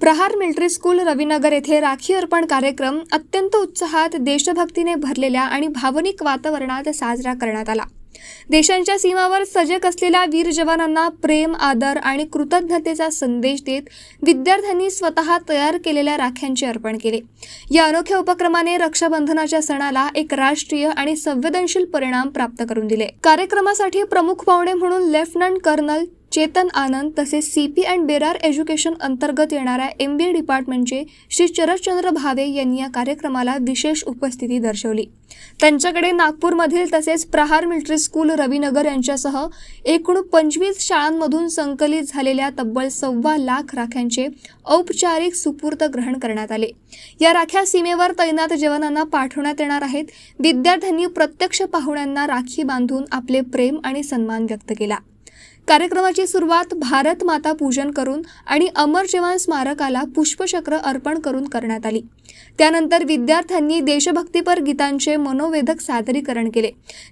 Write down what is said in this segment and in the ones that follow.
प्रहार military school Ravi Nagar येथे राखी अर्पण कार्यक्रम अत्यंत उत्साहात देशभक्तीने भरलेल्या आणि भावनिक वातावरणात साजरा करण्यात आला. देशांच्या सीमावर सजग असलेल्या वीर जवानांना प्रेम आदर आणि कृतज्ञतेचा संदेश देत विद्यार्थ्यांनी स्वतः तयार केलेल्या राख्यांचे अर्पण केले. या अनोख्या उपक्रमाने रक्षाबंधनाच्या सणाला एक राष्ट्रीय आणि संवेदनशील परिणाम प्राप्त करून दिले. कार्यक्रमासाठी प्रमुख पाहुणे म्हणून लेफ्टनंट कर्नल चेतन आनंद तसेच C P and Berar education अंतर्गत येणाऱ्या एम बी ए डिपार्टमेंटचे श्री शरदचंद्र भावे यांनी या कार्यक्रमाला विशेष उपस्थिती दर्शवली. त्यांच्याकडे नागपूरमधील तसेच प्रहार मिलिटरी स्कूल रविनगर यांच्यासह एकूण पंचवीस शाळांमधून संकलित झालेल्या तब्बल सव्वा लाख राख्यांचे औपचारिक सुपूर्त ग्रहण करण्यात आले. या राख्या सीमेवर तैनात जवानांना पाठवण्यात येणार आहेत. विद्यार्थ्यांनी प्रत्यक्ष पाहुण्यांना राखी बांधून आपले प्रेम आणि सन्मान व्यक्त केला. कार्यक्रमाची सुरुवात भारत माता पूजन करून आणि अमर जवान स्मारकाला पुष्पचक्र अर्पण करून करण्यात आली. त्यानंतर विद्यार्थ्यांनी देशभक्तीपर गीतांचे मनोवेधक सादरीकरण केले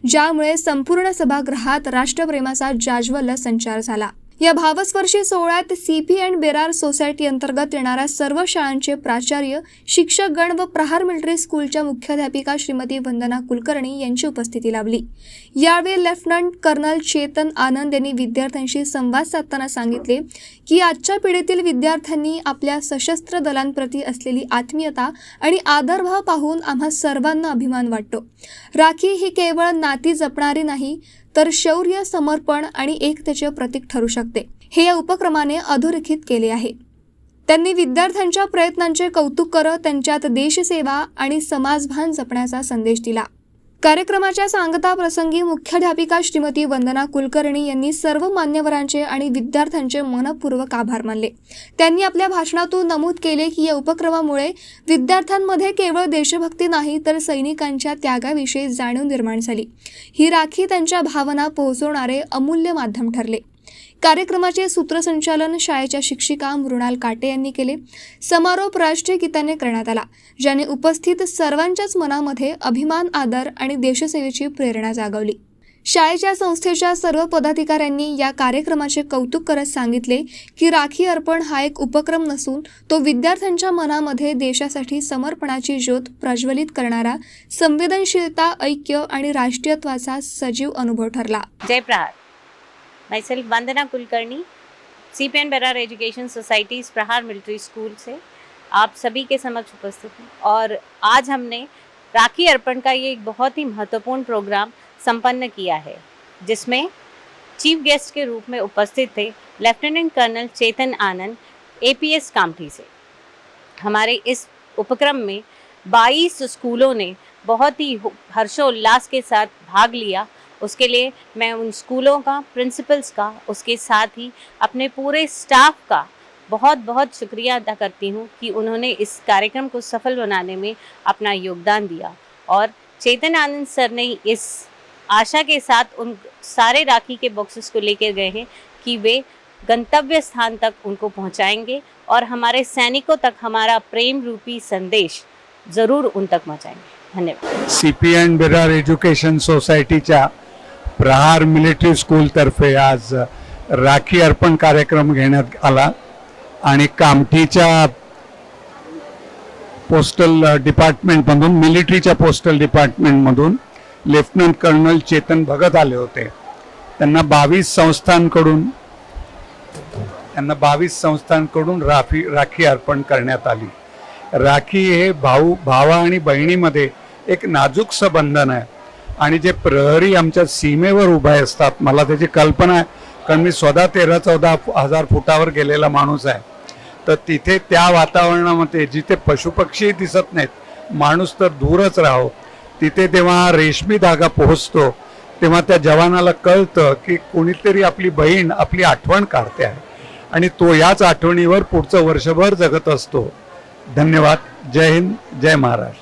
ज्यामुळे संपूर्ण सभागृहात राष्ट्रप्रेमाचा जाज्वल्य संचार झाला. या भावस्पर्शी सोहळ्यात C P and Berar society अंतर्गत येणाऱ्या सर्व शाळांचे प्राचार्य शिक्षकगण व प्रहार मिलिटरी स्कूलच्या मुख्याध्यापिका श्रीमती वंदना कुलकर्णी यांची उपस्थिती लाभली. यावेळी लेफ्टनंट कर्नल चेतन आनंद यांनी विद्यार्थ्यांशी संवाद साधताना सांगितले की आजच्या पिढीतील विद्यार्थ्यांनी आपल्या सशस्त्र दलांप्रती असलेली आत्मीयता आणि आदरभाव पाहून आम्हा सर्वांना अभिमान वाटतो. राखी ही केवळ नाती जपणारी नाही तर शौर्य समर्पण आणि एकतेचे प्रतीक ठरू शकते. हे या उपक्रमाने अधोरेखित केले आहे. त्यांनी विद्यार्थ्यांच्या प्रयत्नांचे कौतुक करत त्यांच्यात देशसेवा आणि समाजभान जपण्याचा संदेश दिला. कार्यक्रमाच्या सांगता प्रसंगी मुख्याध्यापिका श्रीमती वंदना कुलकर्णी यांनी सर्व मान्यवरांचे आणि विद्यार्थ्यांचे मनपूर्वक आभार मानले. त्यांनी आपल्या भाषणातून नमूद केले की या उपक्रमामुळे विद्यार्थ्यांमध्ये केवळ देशभक्ती नाही तर सैनिकांच्या त्यागाविषयी जाणीव निर्माण झाली. ही राखी त्यांच्या भावना पोहोचवणारे अमूल्य माध्यम ठरले. कार्यक्रमाचे सूत्रसंचालन शाळेच्या शिक्षिका मृणाल काटे यांनी केले. समारोप राष्ट्रीय गीताने करण्यात आला ज्याने उपस्थित सर्वांच्याच मनामध्ये अभिमान आदर आणि देशसेवेची प्रेरणा जागवली. शाळेच्या संस्थेच्या सर्व पदाधिकाऱ्यांनी या कार्यक्रमाचे कौतुक करत सांगितले की राखी अर्पण हा एक उपक्रम नसून तो विद्यार्थ्यांच्या मनामध्ये देशासाठी समर्पणाची ज्योत प्रज्वलित करणारा संवेदनशीलता ऐक्य आणि राष्ट्रीयत्वाचा सजीव अनुभव ठरला. जयप्रहार myself Vandana Kulkarni C P and Berar education societies Prahar military school से। आप सभी के समक्ष उपस्थित हैं। और आज हमने राखी अर्पण का ये एक बहुत ही महत्वपूर्ण प्रोग्राम संपन्न किया है, जिसमें चीफ गेस्ट के रूप में उपस्थित थे lieutenant colonel Chetan Anand APS Kamthi से। हमारे इस उपक्रम में 22 स्कूलों ने बहुत ही, हर्षोल्लास के साथ भाग लिया। उसके लिए मैं उन स्कूलों का प्रिंसिपल्स का, उसके साथ ही अपने पूरे स्टाफ का बहुत बहुत शुक्रिया अदा करती हूँ कि उन्होंने इस कार्यक्रम को सफल बनाने में अपना योगदान दिया। और चेतन आनंद सर ने इस आशा के साथ उन सारे राखी के बॉक्सेस को लेकर गए हैं कि वे गंतव्य स्थान तक उनको पहुंचाएँगे और हमारे सैनिकों तक हमारा प्रेम रूपी संदेश ज़रूर उन तक पहुंचाएँगे। धन्यवाद। C P and Berar education सोसायटीच्या प्रहार मिलिटरी स्कूलतर्फे आज राखी अर्पण कार्यक्रम घेण्यात आला. आणि कामठीच्या पोस्टल डिपार्टमेंटमधून मिलिटरीच्या पोस्टल डिपार्टमेंटमधून लेफ्टनंट कर्नल चेतन भगत आले होते. त्यांना बावीस संस्थांकडून त्यांना बावीस संस्थांकडून राखी राखी अर्पण करण्यात आली. राखी हे भाऊ भावा आणि बहिणीमध्ये एक नाजूकसं बंधन आहे. आणि जे प्रहरी आमच्या सीमेवर उभे असतात मला त्याची कल्पना आहे. कारण मी स्वतः तेरा चौदा हजार फुटावर गेलेला माणूस आहे. तर तिथे त्या वातावरणामध्ये जिथे पशुपक्षीही दिसत नाहीत माणूस तर दूरच राहो. तिथे तेव्हा रेशमी धागा पोहोचतो तेव्हा त्या जवानाला कळतं की कोणीतरी आपली बहीण आपली आठवण काढते आहे. आणि तो याच आठवणीवर पुढचं वर्षभर जगत असतो. धन्यवाद. जय हिंद. जय महाराष्ट्र.